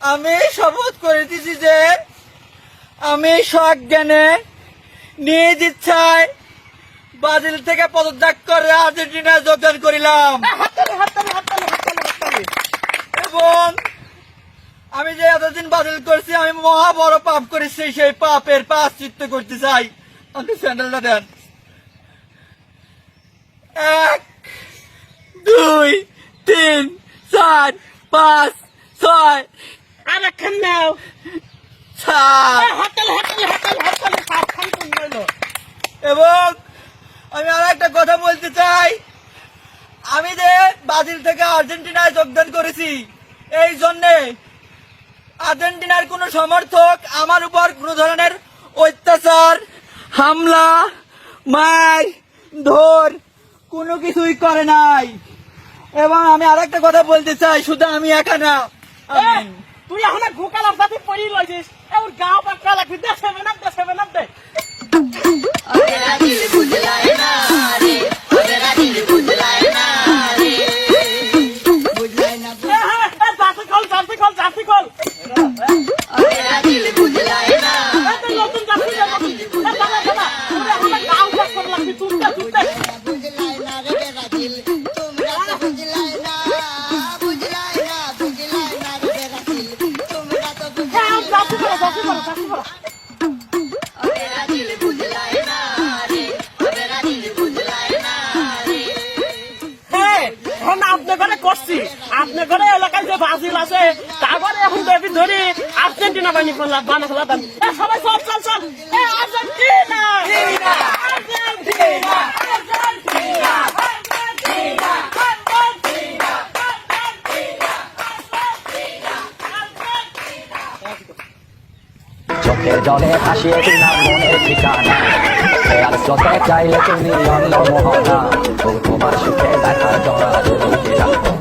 আমি শপথ করে দিছি যে আমি সজ্ঞানে নিজ ইচ্ছায় ব্রাজিল থেকে পদত্যাগ করে আর্জেন্টিনায় যোগদান করিলাম। এবং আমি যে এতদিন বাতিল করছি আমি মহা বড় পাপ করেছি সেই পাপের পাশ্চিত্য করতে চাই। আমাকে স্যান্ডেলটা দেন। এক দুই তিন চার পাঁচ ছয় আর একখান নাও রইল এবং আমি আর একটা কথা বলতে চাই। আমি যে ব্রাজিল থেকে আর্জেন্টিনায় যোগদান করেছি এই জন্যে আর্জেন্টিনার কোনো সমর্থক আমার উপর কোনো ধরনের অত্যাচার হামলা মার ধর কোনো কিছুই করে নাই। এবং আমি আর একটা কথা বলতে চাই শুধু আমি একা না। তুই এখন গোকালার সাথে পড়ি লইছিস। এর গাও পাক্কা লাগবি। আপনি ঘরে করছি। আপনি ঘরে এলাকায় যে ব্রাজিল আছে, তারপরে এখন ধরি আর্জেন্টিনা বানি ফেলা বানা ফেলা দেন সবাই চল চল চল এ, Argentina Argentina Argentina Argentina Argentina চোখের জলে ভাসিয়ে দিলাম মনের ঠিকানা। আর চোখে চাইলে তুমি অন্য মোহনা তোমার সুখে দেখার জন্য রাখো।